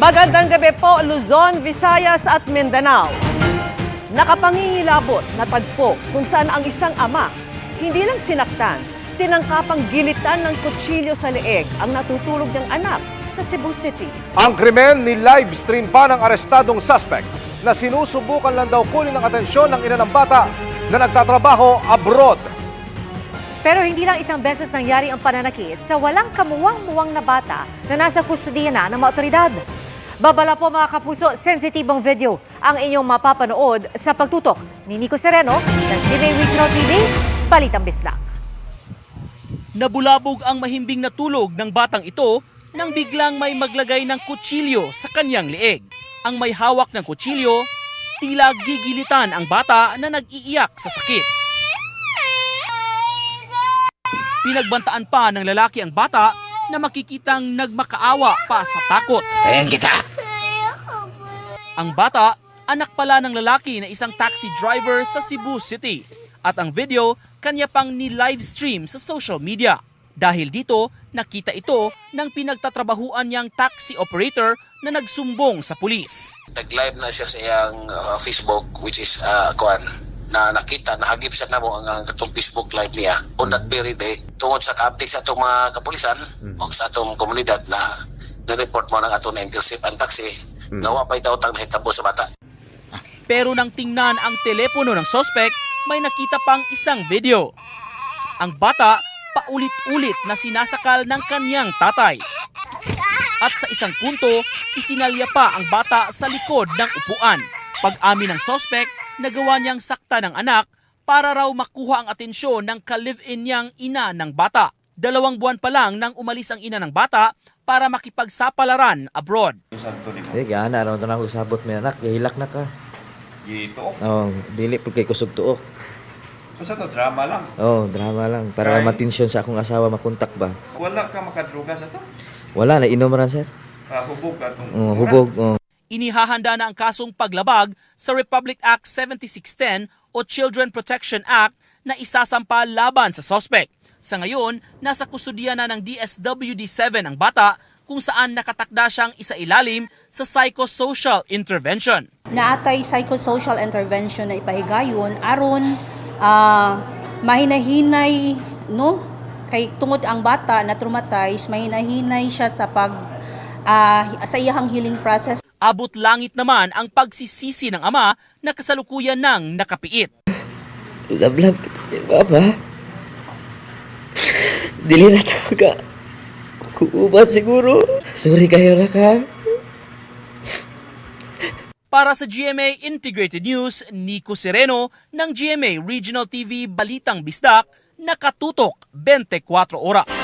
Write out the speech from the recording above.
Magandang gabi po, Luzon, Visayas at Mindanao. Nakapangingilabot na tagpo kung saan ang isang ama hindi lang sinaktan, tinangkapang gilitan ng kutsilyo sa leeg ang natutulog niyang anak sa Cebu City. Ang krimen ni live stream pa ng arestadong suspect na sinusubukan lang daw kunin ang atensyon ng ina ng bata na nagtatrabaho abroad. Pero hindi lang isang beses nangyari ang pananakit sa walang kamuwang-muwang na bata na nasa kustudiya na ng mga otoridad. Babala po mga kapuso, sensitibong video ang inyong mapapanood sa pagtutok ni Nico Sereno ng GMA Regional TV, Balitang Bislang. Nabulabog ang mahimbing na tulog ng batang ito nang biglang may maglagay ng kutsilyo sa kanyang leeg. Ang may hawak ng kutsilyo, tila gigilitan ang bata na nag-iiyak sa sakit. Pinagbantaan pa ng lalaki ang bata na makikitang nagmakaawa pa sa takot. Tayan kita. Ang bata, anak pala ng lalaki na isang taxi driver sa Cebu City. At ang video, kanya pang ni-live stream sa social media. Dahil dito, nakita ito ng pinagtatrabahuan niyang taxi operator na nagsumbong sa pulis. Nag-live na siya sa iyang uh, Facebook which is uh, kuan na nakita nahagip siya namo ang ang katong Facebook live niya on that very day tungod sa ka-update sa atong mga kapulisan o sa atong komunidad na na-report mo ng atong na-intercept ang taxi nawa pa'y daw tang nahitabo sa bata Pero nang tingnan ang telepono ng sospek, may nakita pang isang video. Ang bata, paulit-ulit na sinasakal ng kanyang tatay. At sa isang punto, isinalya pa ang bata sa likod ng upuan. Pag-amin ng sospek, nagawa niyang sakta ng anak para raw makuha ang atensyon ng ka-live-in niyang ina ng bata. Dalawang buwan pa lang nang umalis ang ina ng bata para makipagsapalaran abroad. Di gana raw na ako sabot mi anak, gihilak na ka. Gito. Oh, dili pud kay kusog tuok. So sa to, drama lang. Oh, drama lang para Right. matensyon sa akong asawa makontak ba. Wala ka makadruga sa to. Wala na inom ra sir. Ah, hubog ka itong Oh, hubog. Oh. Inihahanda na ang kasong paglabag sa Republic Act 7610 o Children Protection Act na isasampa laban sa sospek. Sa ngayon, nasa kustudiya na ng DSWD-7 ang bata kung saan nakatakda siyang isailalim sa psychosocial intervention. naatay psychosocial intervention na ipahigayon aron ah, mahinahinay no kay tungod ang bata na traumatized mahinahinay siya sa pag ah, sa iyang healing process Abot langit naman ang pagsisisi ng ama na kasalukuyan ng nakapiit. Lablab kita ni mama. Dili na talaga. Kuuban siguro. Sorry kayo na ka. Para sa GMA Integrated News, Nico Sereno ng GMA Regional TV Balitang Bisdak, nakatutok 24 oras.